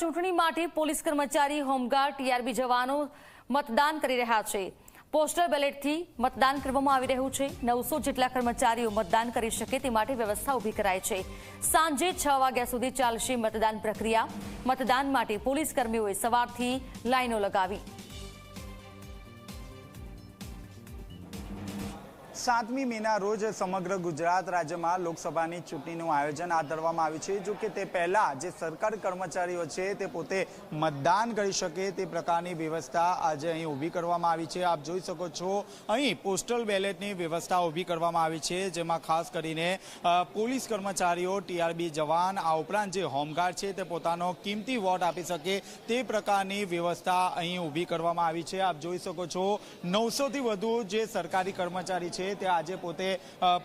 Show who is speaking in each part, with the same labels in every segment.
Speaker 1: ચૂંટણી માટે પોલીસ કર્મચારી, હોમગાર્ડ, ટીઆરબી જવાનો મતદાન કરી રહ્યા છે. પોસ્ટલ બેલેટથી મતદાન કરવામાં આવી રહ્યું છે. નવસો જેટલા કર્મચારીઓ મતદાન કરી શકે તે માટે વ્યવસ્થા ઊભી કરાઈ છે. સાંજે છ વાગ્યા સુધી ચાલશે મતદાન પ્રક્રિયા. મતદાન માટે પોલીસ કર્મીઓએ સવારથી લાઈનો લગાવી.
Speaker 2: સાતમી મેના રોજ સમગ્ર ગુજરાત રાજ્યમાં લોકસભાની ચૂંટણીનું આયોજન હાથ ધરવામાં આવ્યું છે. જો કે તે પહેલા જે સરકારી કર્મચારીઓ છે તે પોતે મતદાન કરી શકે તે પ્રકારની વ્યવસ્થા આજે અહીં ઊભી કરવામાં આવી છે. આપ જોઈ શકો છો, અહીં પોસ્ટલ બેલેટની વ્યવસ્થા ઊભી કરવામાં આવી છે, જેમાં ખાસ કરીને પોલીસ કર્મચારીઓ, ટીઆરબી જવાન, આ ઉપરાંત જે હોમગાર્ડ છે તે પોતાનો કિંમતી વોટ આપી શકે તે પ્રકારની વ્યવસ્થા અહીં ઊભી કરવામાં આવી છે. આપ જોઈ શકો છો, નવસોથી વધુ જે સરકારી કર્મચારી છે તે આજે પોતે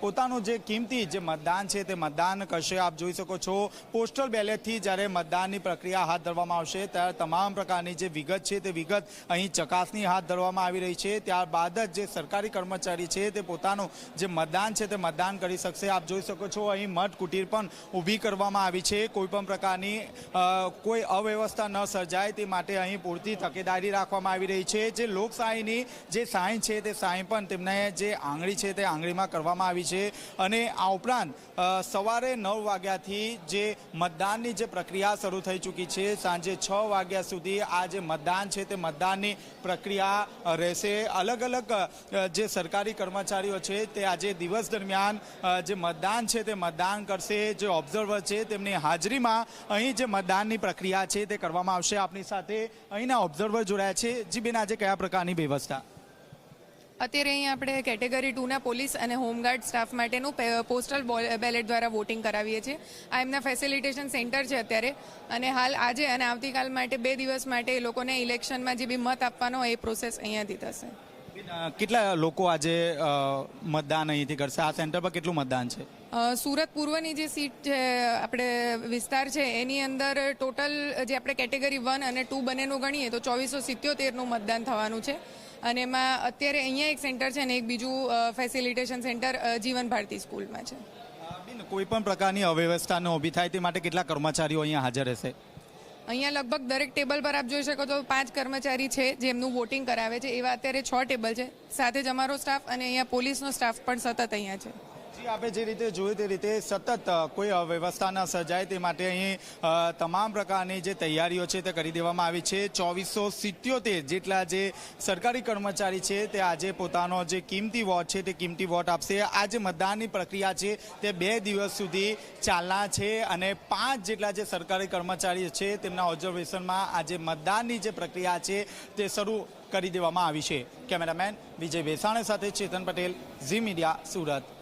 Speaker 2: પોતાનું જે કિંમતી જે મતદાન છે તે મતદાન કરશે. આપ જોઈ શકો છો, પોસ્ટલ બેલેટથી જ્યારે મતદાનની પ્રક્રિયા હાથ ધરવામાં આવશે, ત્યારે તમામ પ્રકારની જે વિગત છે તે વિગત અહીં ચકાસણી હાથ ધરવામાં આવી રહી છે. ત્યારબાદ જ જે સરકારી કર્મચારી છે તે પોતાનું જે મતદાન છે તે મતદાન કરી શકશે. આપ જોઈ શકો છો, અહીં મઠ કુટીર પણ ઊભી કરવામાં આવી છે. કોઈ પણ પ્રકારની કોઈ અવ્યવસ્થા ન સર્જાય તે માટે અહીં પૂરતી તકેદારી રાખવામાં આવી રહી છે. જે લોકશાહીની જે સાઈન છે તે સાઈન પણ તેમને જે આંગળી છે તે આંગળીમાં કરવામાં આવી છે અને આ ઉપરાંત સવારે નવ વાગ્યાથી જે મતદાનની જે પ્રક્રિયા શરૂ થઈ ચૂકી છે, સાંજે છ વાગ્યા સુધી આ જે મતદાન છે તે મતદાનની પ્રક્રિયા રહેશે. અલગ અલગ જે સરકારી કર્મચારીઓ છે તે આજે દિવસ દરમિયાન જે મતદાન છે તે મતદાન કરશે. જે ઓબ્ઝર્વર છે તેમની હાજરીમાં અહીં જે મતદાનની પ્રક્રિયા છે તે કરવામાં આવશે. આપની સાથે અહીંના ઓબ્ઝર્વર જોડાયા છે. જી બેન આજે કયા પ્રકારની વ્યવસ્થા?
Speaker 3: અત્યારે અહીં આપણે કેટેગરી ટુના પોલીસ અને હોમગાર્ડ સ્ટાફ માટેનું પોસ્ટલ બોલ- બેલેટ દ્વારા વોટિંગ કરાવીએ છીએ. આ એમના ફેસિલિટેશન સેન્ટર છે અત્યારે. અને હાલ આજે અને આવતીકાલ માટે બે દિવસ માટે એ લોકોને ઇલેક્શનમાં જે બી મત આપવાનો એ પ્રોસેસ અહીંયાથી થશે.
Speaker 2: કેટલા લોકો આજે મતદાન અહીંથી કરશે? આ સેન્ટર પર કેટલું મતદાન છે?
Speaker 3: સુરત પૂર્વની જે સીટ છે આપણે વિસ્તાર છે એની અંદર ટોટલ જે આપણે કેટેગરી વન અને ટુ બંનેનું ગણીએ તો ચોવીસો સિત્યોતેરનું મતદાન થવાનું છે. અને એમાં અત્યારે અહીંયા એક સેન્ટર છે અને એક બીજું ફેસિલિટેશન સેન્ટર જીવન ભારતી સ્કૂલમાં છે.
Speaker 2: કોઈ પણ પ્રકારની અવ્યવસ્થા ન ઊભી થાય તે માટે કેટલા કર્મચારીઓ અહીંયા હાજર રહેશે
Speaker 3: અહીંયા લગભગ દરેક ટેબલ પર આપ જોઈ શકો તો પાંચ કર્મચારી છે જેમનું વોટિંગ કરાવે છે. એવા અત્યારે છ ટેબલ છે. સાથે જ અમારો સ્ટાફ અને અહીંયા પોલીસનો સ્ટાફ પણ સતત અહીંયા છે.
Speaker 2: જી, આપણે જે રીતે જોયું તે રીતે સતત કોઈ અવ્યવસ્થા ન સર્જાય તે માટે અહીં તમામ પ્રકારની જે તૈયારીઓ છે તે કરી દેવામાં આવી છે. ચોવીસો સિત્યોતેર જેટલા જે સરકારી કર્મચારી છે તે આજે પોતાનો જે કિંમતી વોટ છે તે કિંમતી વોટ આપશે. આ જે મતદાનની પ્રક્રિયા છે તે બે દિવસ સુધી ચાલના છે અને પાંચ જેટલા જે સરકારી કર્મચારી છે તેમના ઓબ્ઝર્વેશનમાં આજે મતદાનની જે પ્રક્રિયા છે તે શરૂ કરી દેવામાં આવી છે. કેમેરામેન વિજય ભેસાણે સાથે ચેતન પટેલ, ઝી મીડિયા, સુરત.